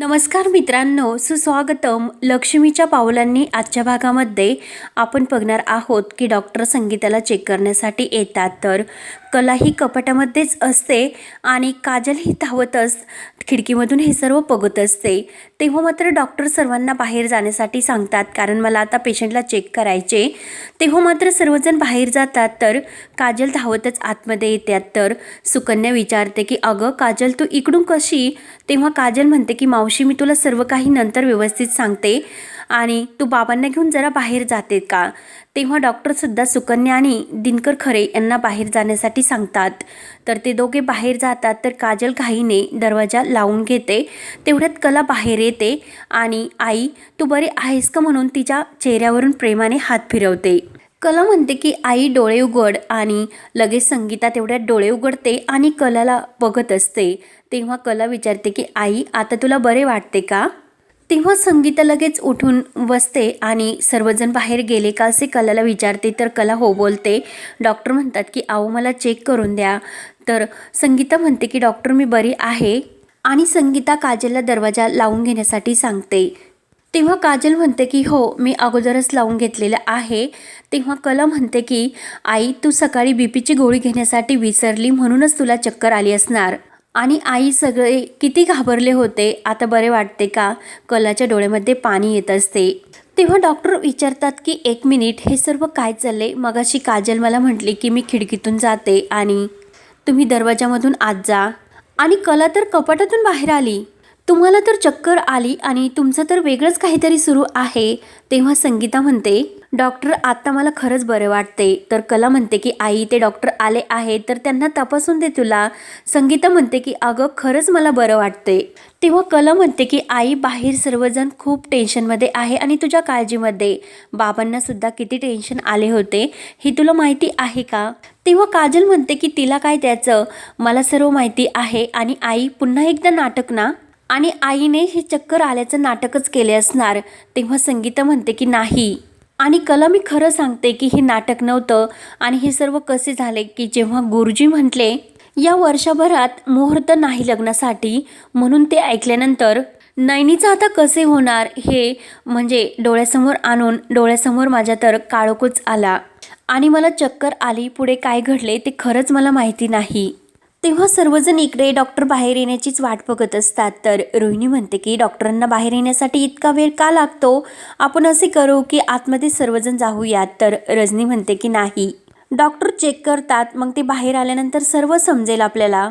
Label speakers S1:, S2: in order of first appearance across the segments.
S1: नमस्कार मित्रांनो सुस्वागतम लक्ष्मीच्या पावलांनी आजच्या भागामध्ये आपण बघणार आहोत की डॉक्टर संगीताला चेक करण्यासाठी येतात तर कला ही कपाटामध्येच असते आणि काजल ही धावतच खिडकीमधून हे सर्व बघत असते. तेव्हा मात्र डॉक्टर सर्वांना बाहेर जाण्यासाठी सांगतात कारण मला आता पेशंटला चेक करायचे. तेव्हा मात्र सर्वजण बाहेर जातात तर काजल धावतच आतमध्ये येतात. तर सुकन्या विचारते की अगं काजल तू इकडून कशी? तेव्हा काजल म्हणते की मावशी मी तुला सर्व काही नंतर व्यवस्थित सांगते. आणि तू बाबांना घेऊन जरा बाहेर जाते का? तेव्हा डॉक्टरसुद्धा सुकन्या आणि दिनकर खरे यांना बाहेर जाण्यासाठी सांगतात. तर ते दोघे बाहेर जातात तर काजल घाईने दरवाजा लावून घेते. तेवढ्यात कला बाहेर येते आणि आई तू बरे आहेस का? म्हणून तिच्या चेहऱ्यावरून प्रेमाने हात फिरवते. कला म्हणते की आई डोळे उघड आणि लगेच संगीता तेवढ्यात डोळे उघडते आणि कलाला बघत असते. तेव्हा कला विचारते की आई आता तुला बरे वाटते का? तेव्हा संगीता लगेच उठून बसते आणि सर्वजण बाहेर गेले का असे कलाला विचारते. तर कला हो बोलते डॉक्टर म्हणतात की आहो मला चेक करून द्या. तर संगीता म्हणते की डॉक्टर मी बरी आहे. आणि संगीता काजलला दरवाजा लावून घेण्यासाठी सांगते. तेव्हा काजल म्हणते की हो मी अगोदरच लावून घेतलेलं आहे. तेव्हा कला म्हणते की आई तू सकाळी बी पीची गोळी घेण्यासाठी विसरली म्हणूनच तुला चक्कर आली असणार. आणि आई सगळे किती घाबरले होते आता बरे वाटते का? कलाच्या डोळ्यामध्ये पाणी येत असते. तेव्हा डॉक्टर विचारतात की एक मिनिट हे सर्व काय चालले मगाशी काजल मला म्हटली की मी खिडकीतून जाते आणि तुम्ही दरवाजामधून आत जा. आणि कला तर कपाटातून बाहेर आली. तुम्हाला तर चक्कर आली आणि तुमचं तर वेगळंच काहीतरी सुरू आहे तेव्हा संगीता म्हणते डॉक्टर आत्ता मला खरंच बरं वाटते तर कला म्हणते की आई ते डॉक्टर आले आहे तर त्यांना तपासून दे तुला. संगीता म्हणते की अगं खरंच मला बरं वाटते तेव्हा कला म्हणते की आई बाहेर सर्वजण खूप टेन्शनमध्ये आहे आणि तुझ्या काळजीमध्ये. बाबांना सुद्धा किती टेन्शन आले होते हे तुला माहिती आहे का? तेव्हा काजल म्हणते की तिला काय त्याचं मला सर्व माहिती आहे आणि आई पुन्हा एकदा नाटक ना? आणि आईने हे चक्कर आल्याचं नाटकच केले असणार. तेव्हा संगीता म्हणते की नाही. आणि कला मी खरं सांगते की हे नाटक नव्हतं आणि हे सर्व कसे झाले की जेव्हा गुरुजी म्हटले या वर्षभरात मुहूर्त नाही लग्नासाठी म्हणून ते ऐकल्यानंतर नैनीचं आता कसे होणार हे म्हणजे डोळ्यासमोर आणून डोळ्यासमोर माझ्या तर काळोखच आला. आणि मला चक्कर आली पुढे काय घडले ते खरंच मला माहिती नाही. तेव्हा सर्वजण इकडे डॉक्टर बाहेर येण्याचीच वाट बघत असतात. तर रोहिणी म्हणते की डॉक्टरांना बाहेर येण्यासाठी इतका वेळ का लागतो? आपण असे करू की आतमध्ये सर्वजण जाऊयात. तर रजनी म्हणते की नाही. डॉक्टर चेक करतात मग ते बाहेर आल्यानंतर सर्व समजेल आपल्याला.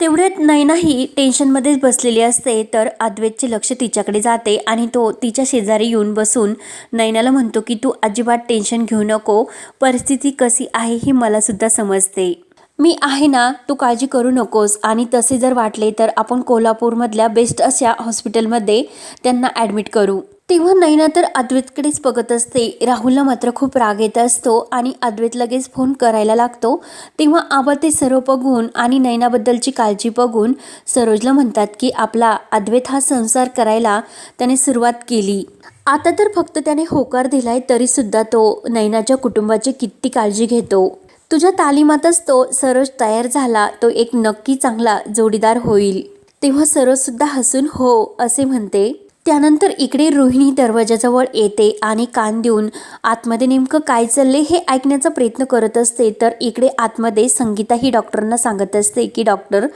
S1: तेवढ्यात नैनाही टेन्शनमध्येच बसलेली असते. तर अद्वैतचे लक्ष तिच्याकडे जाते आणि तो तिच्या शेजारी येऊन बसून नैनाला म्हणतो की तू अजिबात टेन्शन घेऊ नको. परिस्थिती कशी आहे हे मलासुद्धा समजते. मी आहे ना तू काळजी करू नकोस. आणि तसे जर वाटले तर आपण कोल्हापूरमधल्या बेस्ट अशा हॉस्पिटलमध्ये त्यांना ॲडमिट करू. तेव्हा नैना तर अद्वैतकडेच बघत असते. राहुलला मात्र खूप राग येत असतो आणि अद्वैत लगेच फोन करायला लागतो. तेव्हा आबा ते सर्व बघून आणि नैनाबद्दलची काळजी बघून सरोजला म्हणतात की आपला अद्वैत हा संसार करायला त्याने सुरुवात केली. आता तर फक्त त्याने होकार दिलाय तरीसुद्धा तो नैनाच्या कुटुंबाची किती काळजी घेतो. तुझ्या तालिमातच तो सरोज तयार झाला तो एक नक्की चांगला जोडीदार होईल. तेव्हा सरोज सुद्धा हसून हो असे म्हणते. त्यानंतर इकडे रोहिणी दरवाजाजवळ येते आणि कान देऊन आतमध्ये नेमकं काय चालले हे ऐकण्याचा प्रयत्न करत असते तर इकडे आतमध्ये संगीता ही डॉक्टरांना सांगत असते की डॉक्टर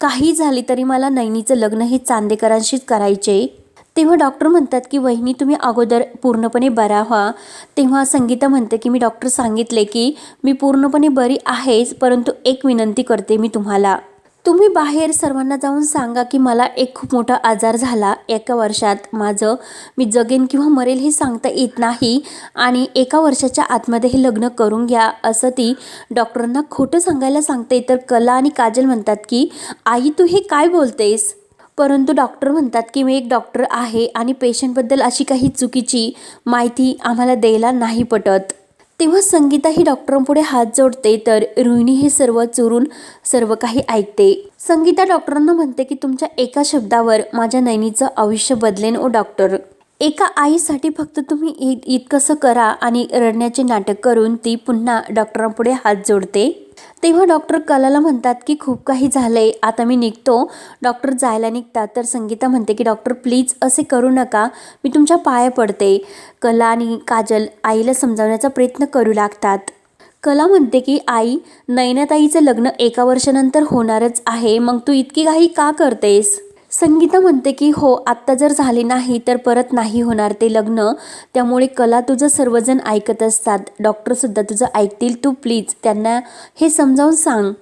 S1: काही झाले तरी मला नैनीचं लग्न हे चांदेकरांशीच करायचे तेव्हा डॉक्टर म्हणतात की वहिनी तुम्ही अगोदर पूर्णपणे बरा व्हा. तेव्हा संगीता म्हणते की मी डॉक्टर सांगितले की मी पूर्णपणे बरी आहेच परंतु एक विनंती करते मी तुम्हाला. तुम्ही बाहेर सर्वांना जाऊन सांगा की मला एक खूप मोठा आजार झाला एका वर्षात. माझं मी जगेन किंवा मरेल हे सांगता येत नाही आणि एका वर्षाच्या आतमध्ये हे लग्न करून घ्या. असं ती डॉक्टरांना खोटं सांगायला सांगते. तर कला आणि काजल म्हणतात की आई तू हे काय बोलतेस? परंतु डॉक्टर म्हणतात की मी एक डॉक्टर आहे आणि पेशंटबद्दल अशी काही चुकीची माहिती आम्हाला द्यायला नाही पटत. तेव्हा संगीता ही डॉक्टरांपुढे हात जोडते तर रोहिणी हे सर्व चोरून सर्व काही ऐकते. संगीता डॉक्टरांना म्हणते की तुमच्या एका शब्दावर माझ्या नैनीचं आयुष्य बदलेन ओ डॉक्टर. एका आईसाठी फक्त तुम्ही इ इतकंसं करा आणि रडण्याचे नाटक करून ती पुन्हा डॉक्टरांपुढे हात जोडते. तेव्हा डॉक्टर कलाला म्हणतात की खूप काही झालं आहे आता मी निघतो. डॉक्टर जायला निघतात तर संगीता म्हणते की डॉक्टर प्लीज असे करू नका मी तुमच्या पाया पडते. कला आणि काजल आईला समजावण्याचा प्रयत्न करू लागतात. कला म्हणते की आई नयनाताईचं लग्न एका वर्षानंतर होणारच आहे मग तू इतकी काही का करतेस? संगीता म्हणते की हो आत्ता जर झाले नाही तर परत नाही होणार ते लग्न. त्यामुळे कला तुझं सर्वजण ऐकत असतात. डॉक्टरसुद्धा तुझं ऐकतील तू प्लीज. त्यांना हे समजावून सांग.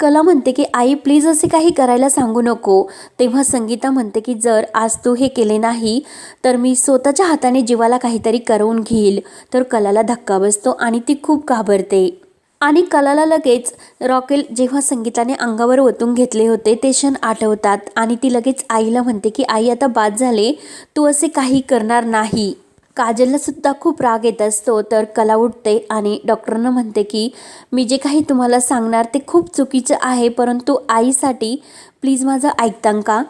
S1: कला म्हणते की आई प्लीज असे काही करायला सांगू नको. तेव्हा संगीता म्हणते की जर आज तू हे केले नाही तर मी स्वतःच्या हाताने जीवाला काहीतरी करवून घेईल. तर कलाला धक्का बसतो आणि ती खूप घाबरते. आणि कलाला लगेच रॉकेल जेव्हा संगीताने अंगावर ओतून घेतले होते ते क्षण आठवतात. आणि ती लगेच आईला म्हणते की आई आता बाद झाले. तू असे काही करणार नाही. काजलला सुद्धा खूप राग येत असतो तर कला उठते आणि डॉक्टरनं म्हणते की मी जे काही तुम्हाला सांगणार ते खूप चुकीचं आहे परंतु आईसाठी प्लीज माझं ऐकतां का?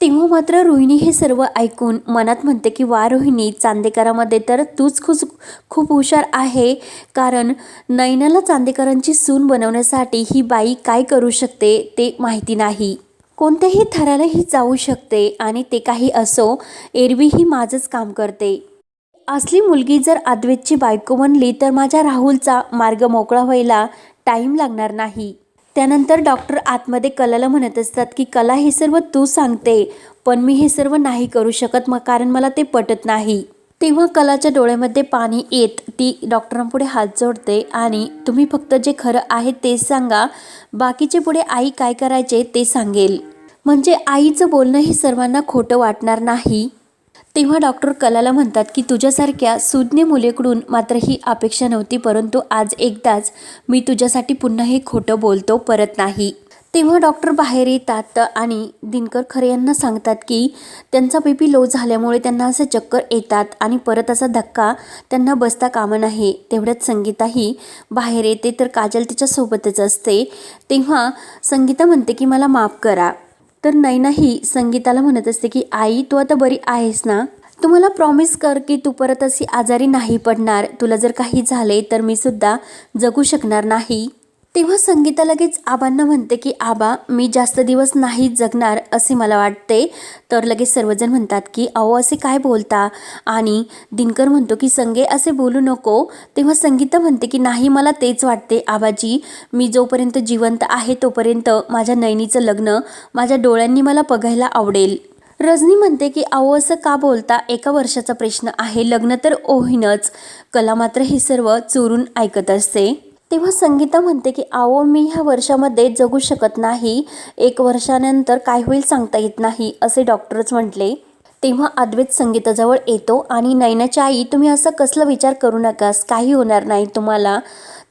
S1: तेव्हा मात्र रोहिणी हे सर्व ऐकून मनात म्हणते की वा रोहिणी चांदेकरामध्ये तर तूच खूप खूप हुशार आहे. कारण नयनाला चांदेकरांची सून बनवण्यासाठी ही बाई काय करू शकते ते माहिती नाही. कोणत्याही थरालाही जाऊ शकते आणि ते काही असो एरवी ही माझंच काम करते. असली मुलगी जर अद्वैतची बायको बनली तर माझ्या राहुलचा मार्ग मोकळा व्हायला टाईम लागणार नाही. त्यानंतर डॉक्टर आतमध्ये कलाला म्हणत असतात की कला हे सर्व तू सांगते पण मी हे सर्व नाही करू शकत मग कारण मला ते पटत नाही. तेव्हा कलाच्या डोळ्यामध्ये पाणी येत ती डॉक्टरांपुढे हात जोडते आणि तुम्ही फक्त जे खरं आहे तेच सांगा बाकीचे पुढे आई काय करायचे ते सांगेल. म्हणजे आईचं बोलणं हे सर्वांना खोटं वाटणार नाही. तेव्हा डॉक्टर कलाला म्हणतात की तुझ्यासारख्या सुज्ञ मुलीकडून मात्र ही अपेक्षा नव्हती परंतु आज एकदाच मी तुझ्यासाठी पुन्हा हे खोटं बोलतो परत नाही. तेव्हा डॉक्टर बाहेर येतात आणि दिनकर खरे यांना सांगतात की त्यांचा बेबी लो झाल्यामुळे त्यांना असे चक्कर येतात आणि परत असा धक्का त्यांना बसता कामा नाही तेवढ्यात संगीताही बाहेर येते तर काजल तिच्यासोबतच असते. तेव्हा संगीता म्हणते की मला माफ करा. तर नैनाही संगीताला म्हणत असते की आई तू आता बरी आहेस ना? तू मला प्रॉमिस कर की तू परत अशी आजारी नाही पडणार. तुला जर काही झाले तर मी सुद्धा जगू शकणार नाही. तेव्हा संगीता लगेच आबांना म्हणते की आबा मी जास्त दिवस नाही जगणार असे मला वाटते. तर लगेच सर्वजण म्हणतात की अहो असे काय बोलता? आणि दिनकर म्हणतो की संगे असे बोलू नको. तेव्हा संगीता म्हणते की नाही मला तेच वाटते आबाजी. मी जोपर्यंत जिवंत आहे तोपर्यंत माझ्या नैनीचं लग्न माझ्या डोळ्यांनी मला बघायला आवडेल. रजनी म्हणते की अहो असं का बोलता? एका वर्षाचा प्रश्न आहे. लग्न तर ओहीनच. कला मात्र हे सर्व चोरून ऐकत असते. तेव्हा संगीता म्हणते की अहो मी ह्या वर्षामध्ये जगू शकत नाही. एक वर्षानंतर काय होईल सांगता येत नाही असे डॉक्टरच म्हटले. तेव्हा अद्वैत संगीताजवळ येतो आणि नैनाच्या आई तुम्ही असा कसला विचार करू नकास? काही होणार नाही तुम्हाला.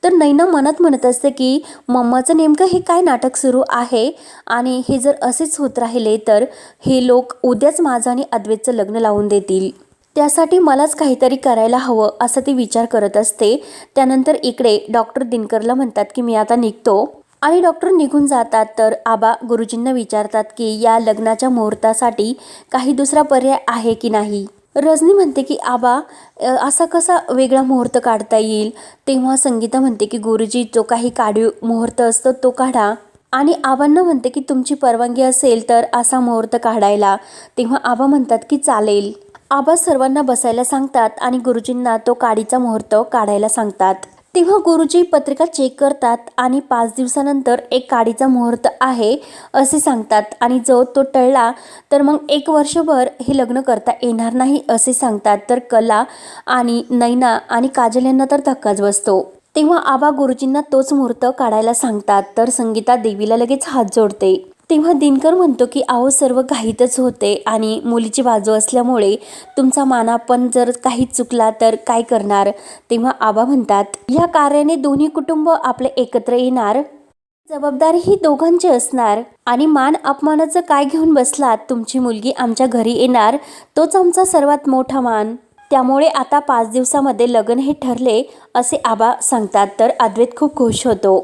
S1: तर नैना मनात म्हणत असते की मम्माचं नेमकं हे काय नाटक सुरू आहे? आणि हे जर असेच होत राहिले तर हे लोक उद्याच माझं आणि अद्वैतचं लग्न लावून देतील. त्यासाठी मलाच काहीतरी करायला हवं असं ती विचार करत असते. त्यानंतर इकडे डॉक्टर दिनकरला म्हणतात की मी आता निघतो. आणि डॉक्टर निघून जातात तर आबा गुरुजींना विचारतात की या लग्नाच्या मुहूर्तासाठी काही दुसरा पर्याय आहे की नाही? रजनी म्हणते की आबा असा कसा वेगळा मुहूर्त काढता येईल? तेव्हा संगीता म्हणते की गुरुजी जो काही काढीव मुहूर्त असतो तो काढा. आणि आबांना म्हणते की तुमची परवानगी असेल तर असा मुहूर्त काढायला. तेव्हा आबा म्हणतात की चालेल. आबा सर्वांना बसायला सांगतात आणि गुरुजींना तो काडीचा मुहूर्त काढायला सांगतात. तेव्हा गुरुजी पत्रिका चेक करतात आणि पाच दिवसानंतर एक काडीचा मुहूर्त आहे असे सांगतात आणि जो तो टळला तर मग एक वर्षभर हे लग्न करता येणार नाही असे सांगतात. तर कला आणि नैना आणि काजल यांना तर धक्काच बसतो. तेव्हा आबा गुरुजींना तोच मुहूर्त काढायला सांगतात तर संगीता देवीला लगेच हात जोडते. तेव्हा दिनकर म्हणतो की आहो सर्व घाईतच होते आणि मुलीची बाजू असल्यामुळे तुमचा मानापण जर काही चुकला तर काय करणार? तेव्हा आबा म्हणतात ह्या कार्याने दोन्ही कुटुंब आपले एकत्र येणार. जबाबदारी ही दोघांची असणार. आणि मान अपमानाचं काय घेऊन बसलात? तुमची मुलगी आमच्या घरी येणार. तोच आमचा सर्वात मोठा मान. त्यामुळे आता पाच दिवसामध्ये लग्न हे ठरले असे आबा सांगतात. तर अद्वैत खूप खुश होतो.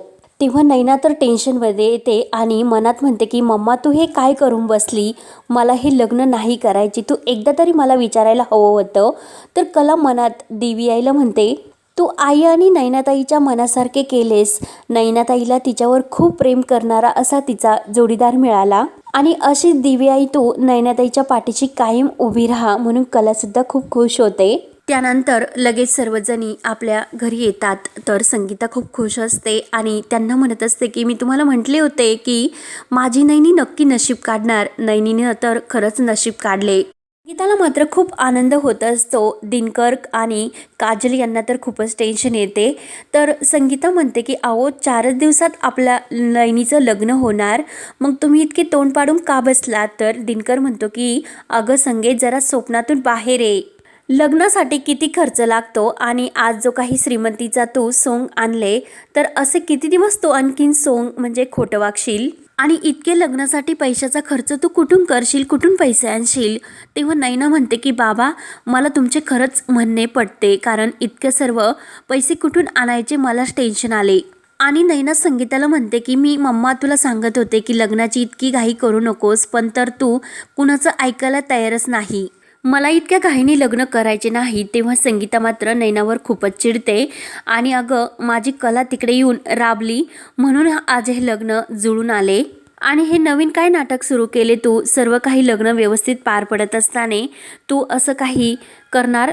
S1: तेव्हा नैना तर टेन्शनमध्ये येते आणि मनात म्हणते की मम्मा तू हे काय करून बसली? मला हे लग्न नाही करायची. तू एकदा तरी मला विचारायला हवं होतं. तर कला मनात देवी आईला म्हणते तू आई आणि नैनाताईच्या मनासारखे केलेस. नैनाताईला तिच्यावर खूप प्रेम करणारा असा तिचा जोडीदार मिळाला. आणि अशी दिव्याई तू नैनाताईच्या पाठीशी कायम उभी राहा. म्हणून कलासुद्धा खूप खुश होते. त्यानंतर लगेच सर्वजणी आपल्या घरी येतात. तर संगीता खूप खुश असते आणि त्यांना म्हणत असते की मी तुम्हाला म्हटले होते की माझी नैनी नक्की नशीब काढणार. नैनीनं तर खरंच नशीब काढले. गीताला मात्र खूप आनंद होत असतो. दिनकर आणि काजल यांना तर खूपच टेन्शन येते. तर संगीता म्हणते की अहो चारच दिवसात आपल्या लैनीचं लग्न होणार. मग तुम्ही इतके तोंड पाडून का बसलात? तर दिनकर म्हणतो की अगं संगीत जरा स्वप्नातून बाहेर ये. लग्नासाठी किती खर्च लागतो आणि आज जो काही श्रीमंतीचा तू सोंग आणले तर असे किती दिवस तू आणखीन सोंग म्हणजे खोटं वागशील? आणि इतके लग्नासाठी पैशाचा खर्च तू कुठून करशील कुठून पैसे आणशील? तेव्हा नैना म्हणते की बाबा मला तुमचे खरंच म्हणणे पडते कारण इतकं सर्व पैसे कुठून आणायचे मलाच टेन्शन आले. आणि नैना संगीताला म्हणते की मी मम्मा तुला सांगत होते की लग्नाची इतकी घाई करू नकोस पण तर तू कुणाचं ऐकायला तयारच नाही. मला इतक्या घाईने लग्न करायचे नाही तेव्हा संगीता मात्र नैनावर खूपच चिडते. आणि अगं माझी कला तिकडे येऊन राबली म्हणून आज हे लग्न जुळून आले. आणि हे नवीन काय नाटक सुरू केले तू? सर्व काही लग्न व्यवस्थित पार पडत असताना तू असं काही करणार?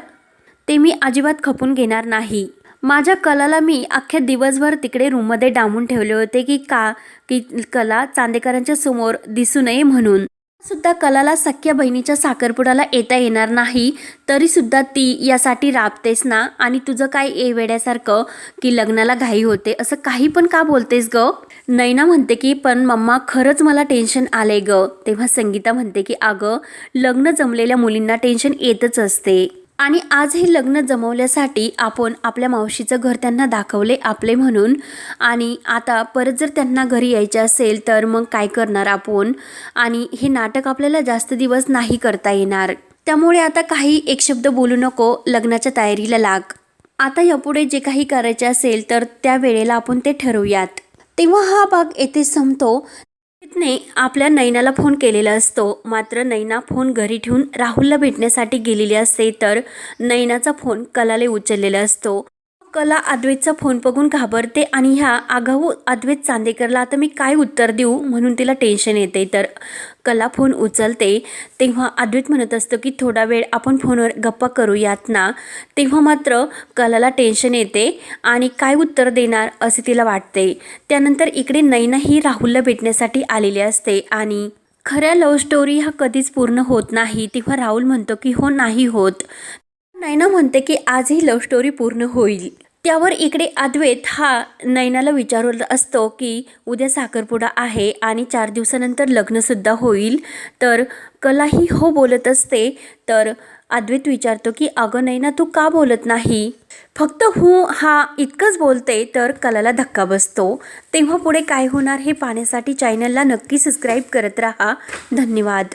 S1: ते मी अजिबात खपून घेणार नाही. माझ्या कलाला मी अख्ख्या दिवसभर तिकडे रूममध्ये डांबून ठेवले होते की का की कला चांदेकरांच्या समोर दिसू नये म्हणून. सुद्धा कलाला सख्या बहिणीच्या साखरपुड्याला येता येणार नाही तरी सुद्धा ती यासाठी राबतेस ना? आणि तुझं काय ए वेड्यासारखं की लग्नाला घाई होते? असं काही पण का बोलतेस ग? नैना म्हणते की पण मम्मा खरंच मला टेन्शन आले ग. तेव्हा संगीता म्हणते की अगं लग्न जमलेल्या मुलींना टेन्शन येतच असते. आणि आज हे लग्न जमवल्यासाठी आपण आपल्या मावशीचं घर त्यांना दाखवले आपले म्हणून. आणि आता परत जर त्यांना घरी यायचं असेल तर मग काय करणार आपण? आणि हे नाटक आपल्याला जास्त दिवस नाही करता येणार. त्यामुळे आता काही एक शब्द बोलू नको लग्नाच्या तयारीला लाग. आता यापुढे जे काही करायचे असेल तर त्या वेळेला आपण ते ठरवूयात. तेव्हा हा भाग येथे संपतो. ने आपल्या नैनाला फोन केलेला असतो. मात्र नैना फोन घरी ठेवून राहुलला भेटण्यासाठी गेलेली असते तर नैनाचा फोन कलाले उचललेला असतो. कला अद्वैतचा फोन बघून घाबरते आणि ह्या आगाऊ अद्वैत चांदेकरला आता मी काय उत्तर देऊ म्हणून तिला टेन्शन येते. तर कला फोन उचलते. तेव्हा अद्वैत म्हणत असतो की थोडा वेळ आपण फोनवर गप्पा करूयात ना. तेव्हा मात्र कलाला टेन्शन येते आणि काय उत्तर देणार असे तिला वाटते. त्यानंतर इकडे नैना ही राहुलला भेटण्यासाठी आलेली असते आणि खऱ्या लव्ह स्टोरी हा कधीच पूर्ण होत नाही. तेव्हा राहुल म्हणतो की हो नाही होत. नैना म्हणते की आज ही लव्ह स्टोरी पूर्ण होईल. त्यावर इकडे अद्वैत हा नैनाला विचारत असतो की उद्या साखरपुडा आहे आणि चार दिवसानंतर लग्नसुद्धा होईल. तर कलाही हो बोलत असते. तर अद्वैत विचारतो की अगं नैना तू का बोलत नाही? फक्त हू हा इतकंच बोलते. तर कलाला धक्का बसतो. तेव्हा पुढे काय होणार हे पाहण्यासाठी चॅनलला नक्की सबस्क्राईब करत राहा. धन्यवाद.